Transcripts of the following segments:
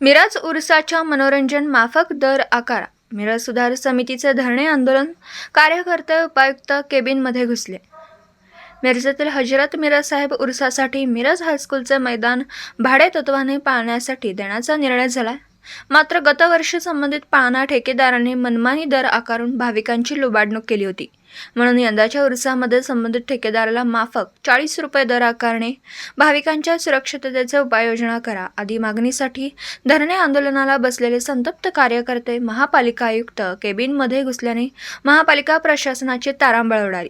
मिरज उर्साच्या मनोरंजन माफक दर आकारा. मिरज सुधार समितीचे धरणे आंदोलन कार्यकर्ते उपायुक्त केबिनमध्ये घुसले. मिरजेतील हजरत मिरज साहेब उर्सासाठी मिरज हायस्कूलचे मैदान भाडेतत्वाने पाळण्यासाठी देण्याचा निर्णय झाला. मात्र गतवर्षी संबंधित पाळणा ठेकेदाराने मनमानी दर आकारून भाविकांची लुबाडणूक केली होती. म्हणून यंदाच्या उर्सामध्ये संबंधित ठेकेदाराला माफक चाळीस रुपये दर आकारणे भाविकांच्या सुरक्षिततेच्या उपाययोजना करा आदी मागणीसाठी धरणे आंदोलनाला बसलेले संतप्त कार्यकर्ते महापालिका आयुक्त केबिनमध्ये घुसल्याने महापालिका प्रशासनाची तारांबळ उडाली.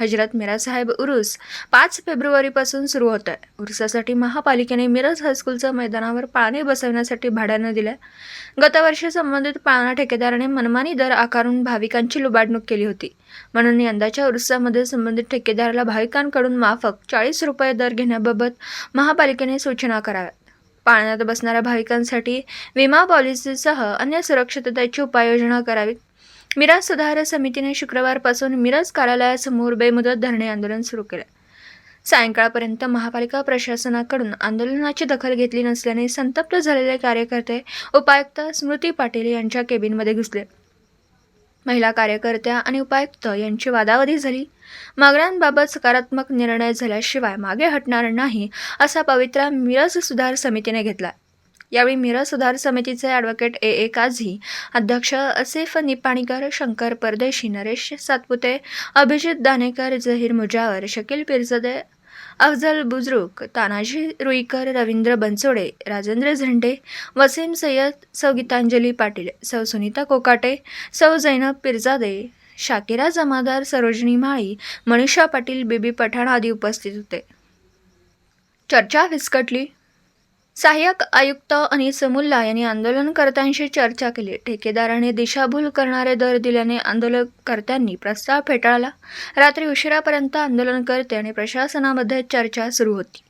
हजरत मिराज साहेब उरुस पाच फेब्रुवारीपासून सुरू होत आहे उरुसासाठी महापालिकेने मिरज हायस्कूलच्या मैदानावर पाळणे बसवण्यासाठी भाड्यानं दिलं गतवर्षी संबंधित पाळणा ठेकेदाराने मनमानी दर आकारून भाविकांची लुबाडणूक केली होती. म्हणून यंदाच्या उरुसामध्ये संबंधित ठेकेदाराला भाविकांकडून माफक चाळीस रुपये दर घेण्याबाबत महापालिकेने सूचना कराव्यात. पाळण्यात बसणाऱ्या भाविकांसाठी विमा पॉलिसीसह अन्य सुरक्षिततेची उपाययोजना करावी मिराज सुधार समितीने शुक्रवारपासून मिरज कार्यालयासमोर बेमुदत धरणे आंदोलन सुरू केले. सायंकाळपर्यंत महापालिका प्रशासनाकडून आंदोलनाची दखल घेतली नसल्याने संतप्त झालेले कार्यकर्ते उपायुक्त स्मृती पाटील यांच्या केबिनमध्ये घुसले. महिला कार्यकर्त्या आणि उपायुक्त यांची वादावादी झाली. मागण्यांबाबत सकारात्मक निर्णय झाल्याशिवाय मागे हटणार नाही असा पवित्रा मिरज सुधार समितीने घेतला. यावेळी मिरज सुधार समितीचे ॲडव्होकेट ए. ए. काझी अध्यक्ष असेफ निपाणीकर शंकर परदेशी नरेश सातपुते अभिजित दानेकर जहीर मुजावर शकील पिरजदे अफजल बुजरुक तानाजी रुईकर रवींद्र बनसोडे राजेंद्र झेंडे वसीम सय्यद सौ गीतांजली पाटील सौ सुनीता कोकाटे सौ जैनब पिरजादे शाकिरा जमादार सरोजनी माळी मनीषा पाटील बीबी पठाण आदी उपस्थित होते. चर्चा विस्कटली. सहाय्यक आयुक्त अनिस मुल्ला यांनी आंदोलनकर्त्यांशी चर्चा केली. ठेकेदाराने दिशाभूल करणारे दर दिल्याने आंदोलनकर्त्यांनी प्रस्ताव फेटाळला. रात्री उशिरापर्यंत आंदोलनकर्ते आणि प्रशासनामध्ये चर्चा सुरू होती.